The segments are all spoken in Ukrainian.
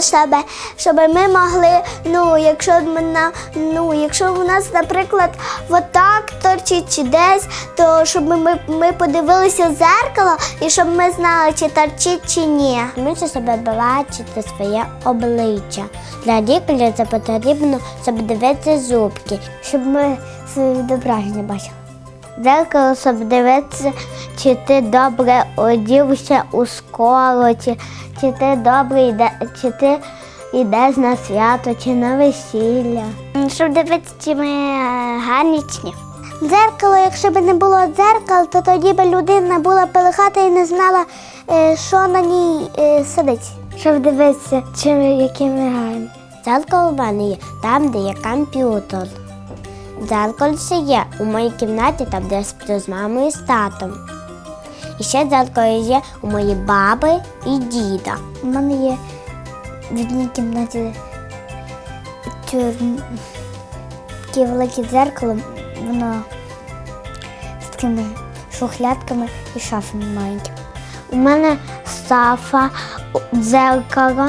зеркало, щоб, щоб ми могли, ну, якщо на, ну, якщо у нас, наприклад, отак торчить чи десь, то щоб ми, ми подивилися в зеркало і щоб ми знали, чи торчить чи ні. Ми себе бачити своє обличчя. Для лікаря це потрібно, щоб дивитися зубки, щоб ми своє відображення бачили. Дзеркало, щоб дивитися, чи ти добре одівся у школу, чи, чи ти добре йде, чи ти йдеш на свято, чи на весілля. Щоб дивитися, чи ми е, гарні чи ні. Дзеркало, якщо б не було дзеркал, то тоді б людина була пилихата і не знала, е, що на ній е, сидить. Щоб дивитися, чи ми, які ми гарні. Дзеркало в мене є там, де є комп'ютер. Дзеркальце є у моїй кімнаті, там де сплю з мамою і з татом. І ще дзеркало є у моїй баби і діда. У мене є в одній кімнаті таке велике дзеркало, воно з такими шухлядками і шафами маленькими. У мене сафа, дзеркало.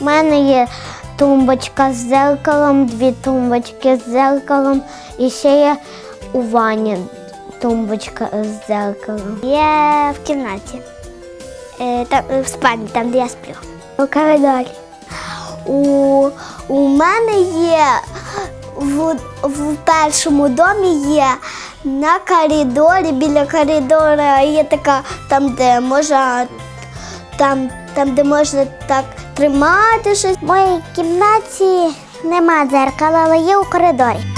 У мене є тумбочка з дзеркалом, дві тумбочки з дзеркалом і ще є у ванні тумбочка з дзеркалом. Є в кімнаті, е, там, в спальні, там, де я сплю. У коридорі. У, у мене є в, в першому домі є на коридорі, біля коридора є така, там, де можна там, там, де можна так тримати щось. В моїй кімнаті нема дзеркала, але є у коридорі.